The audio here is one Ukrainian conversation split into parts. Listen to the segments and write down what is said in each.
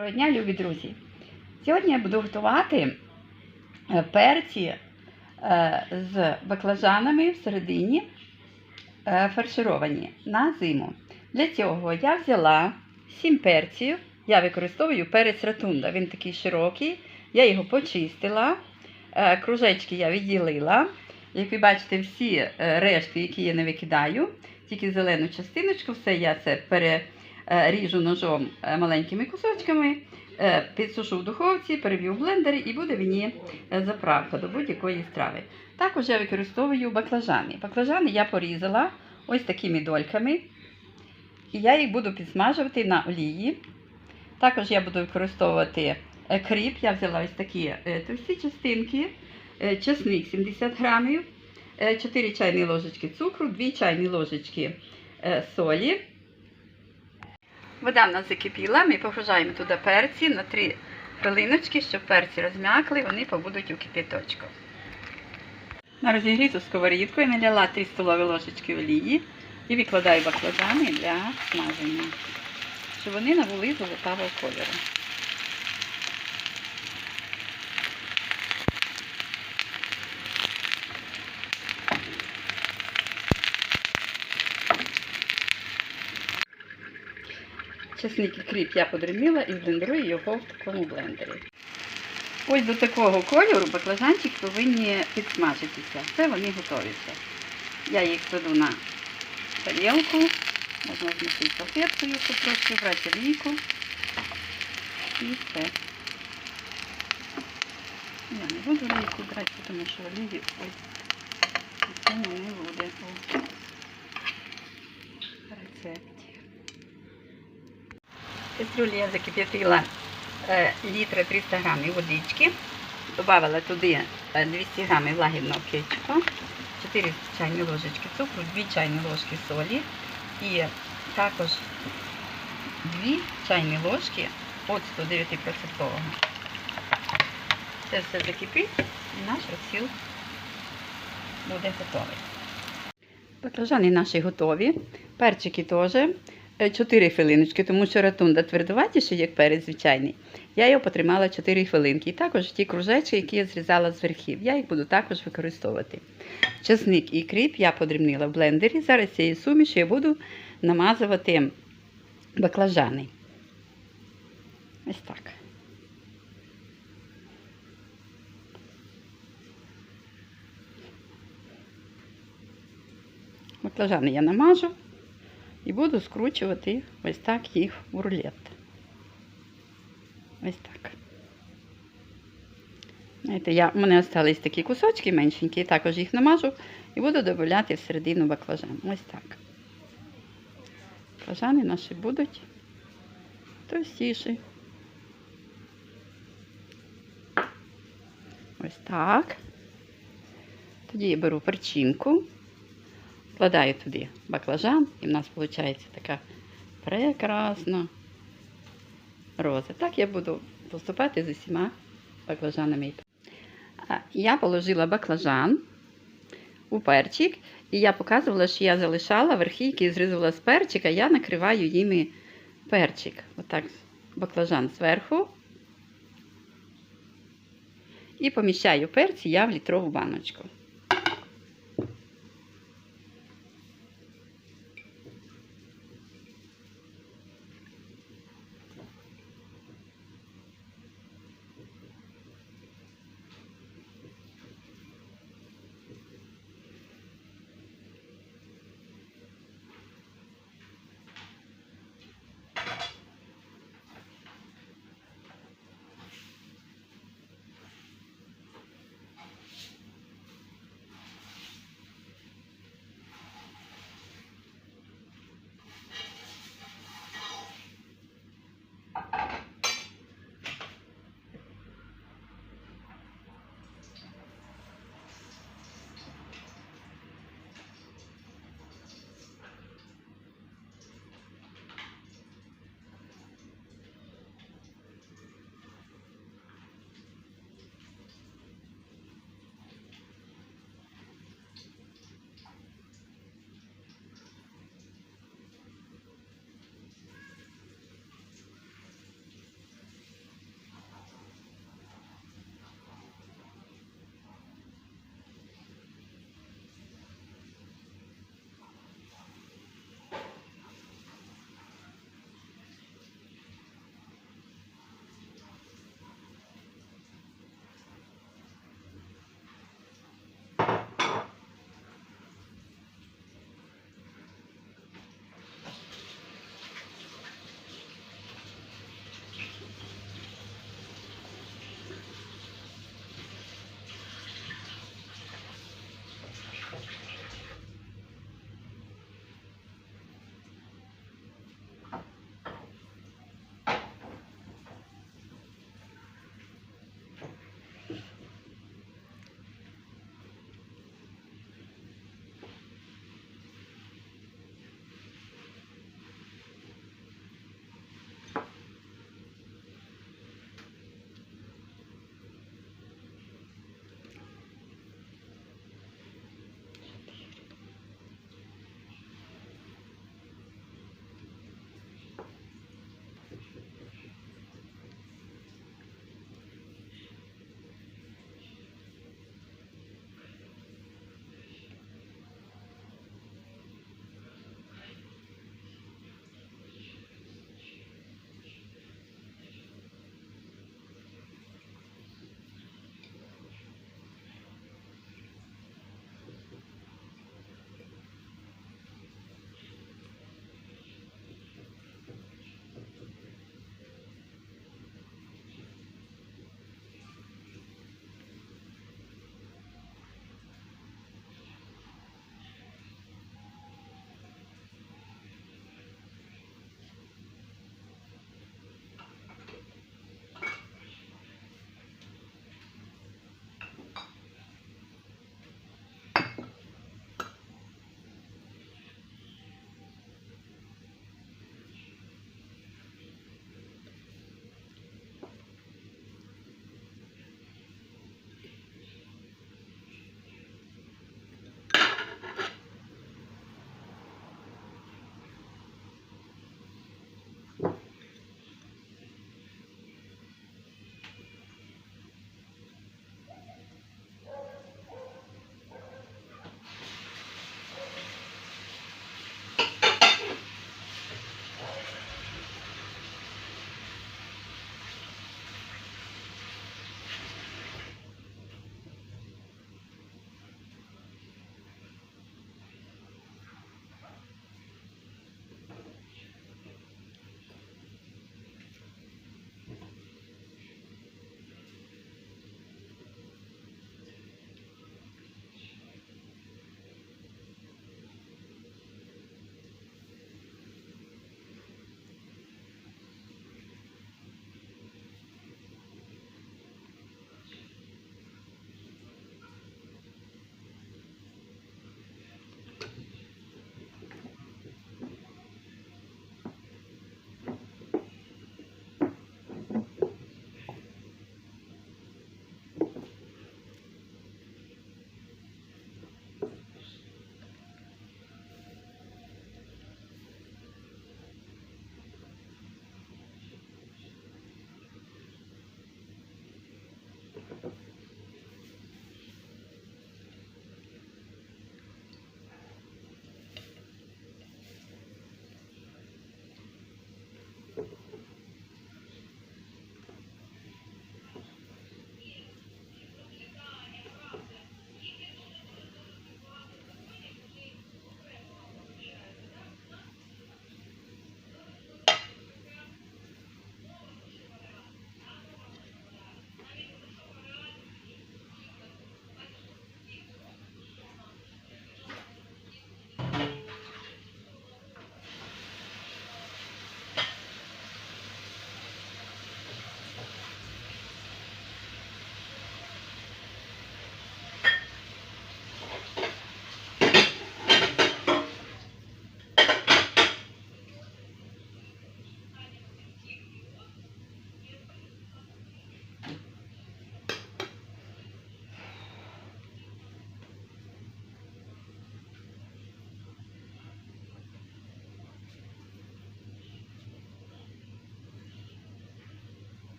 Доброго дня, любі друзі! Сьогодні я буду готувати е, перці е, з баклажанами всередині е, фаршировані на зиму. Для цього я взяла 7 перців. Я використовую перець ратунда. Він такий широкий. Я його почистила. Кружечки я відділила. Як ви бачите, всі решти, які я не викидаю, тільки зелену частиночку, все я це пере ріжу ножом е, маленькими кусочками, е, підсушу в духовці, переб'ю в блендері і буде мені е, заправка до будь-якої страви. Також я використовую баклажани. Баклажани я порізала ось такими дольками. І я їх буду підсмажувати на олії. Також я буду використовувати е, кріп. Я взяла ось такі е, товсті частинки, е, чесник 70 грамів, 4 чайні ложечки цукру, 2 чайні ложечки е, солі. Вода в нас закипіла, ми погружаємо туди перці на 3 хвилиночки, щоб перці розм'якли, вони побудуть у кипяточку. На розігріту сковорідку я наляла 3 столові ложечки олії і викладаю баклажани для смаження, щоб вони набули золотавого кольору. Чесник кріп я подрібнила і блендерую його в такому блендері. Ось до такого кольору баклажанчик повинні підсмажитися. Все вони готові. Я їх кладу на тарілку. Можна змусити салфеткою, трошки брати олійку. І все. Я не буду олійку брати, тому що олії ось це не буде у. Кастрюлі я закип'ятила е, літра 300 грамів водички. Добавила туди е, 200 грамів лагідного кетчупу, 4 чайні ложечки цукру, 2 чайні ложки солі і також 2 чайні ложки оцту 9%. Це все закипить і наш розсіл буде готовий. Баклажани наші готові, перчики теж. 4 хвилиночки, тому що ратунда твердуватіший, як перець звичайний. Я його потримала 4 хвилинки. І також ті кружечки, які я зрізала з верхів. Я їх буду також використовувати. Чесник і кріп я подрібнила в блендері. Зараз цією сумішю я буду намазувати баклажани. Ось так. Баклажани я намажу. І буду скручувати ось так їх в рулет. Ось так. Знаєте, я, У мене залишились такі кусочки меншенькі, також їх намажу і буду додати всередину баклажан. Ось так. Баклажани наші будуть товстіші. Ось так. Тоді я беру перчинку. Вкладаю туди баклажан, і в нас виходить така прекрасна роза. Так я буду поступати з усіма баклажанами. Я положила баклажан у перчик, і я показувала, що я залишала верхи, які зрізала з перчика, я накриваю їми перчик. Отак, баклажан зверху. І поміщаю перці я в літрову баночку.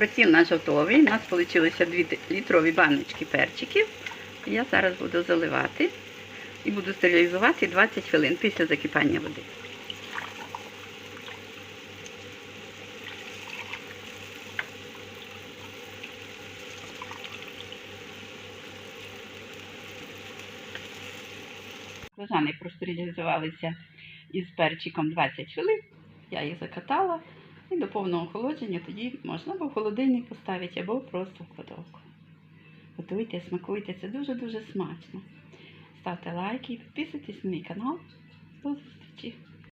Роціл наш готовий. У нас вийшли 2 літрові баночки перчиків. Я зараз буду заливати і буду стерилізувати 20 хвилин після закипання води. Баклажани простерилізувалися із перчиком 20 хвилин. Я їх закатала і до повного охолодження тоді можна або в холодильник поставити, або просто в кладовку. Готуйте, смакуйте, це дуже-дуже смачно. Ставте лайки, підписуйтесь на мій канал. До зустрічі!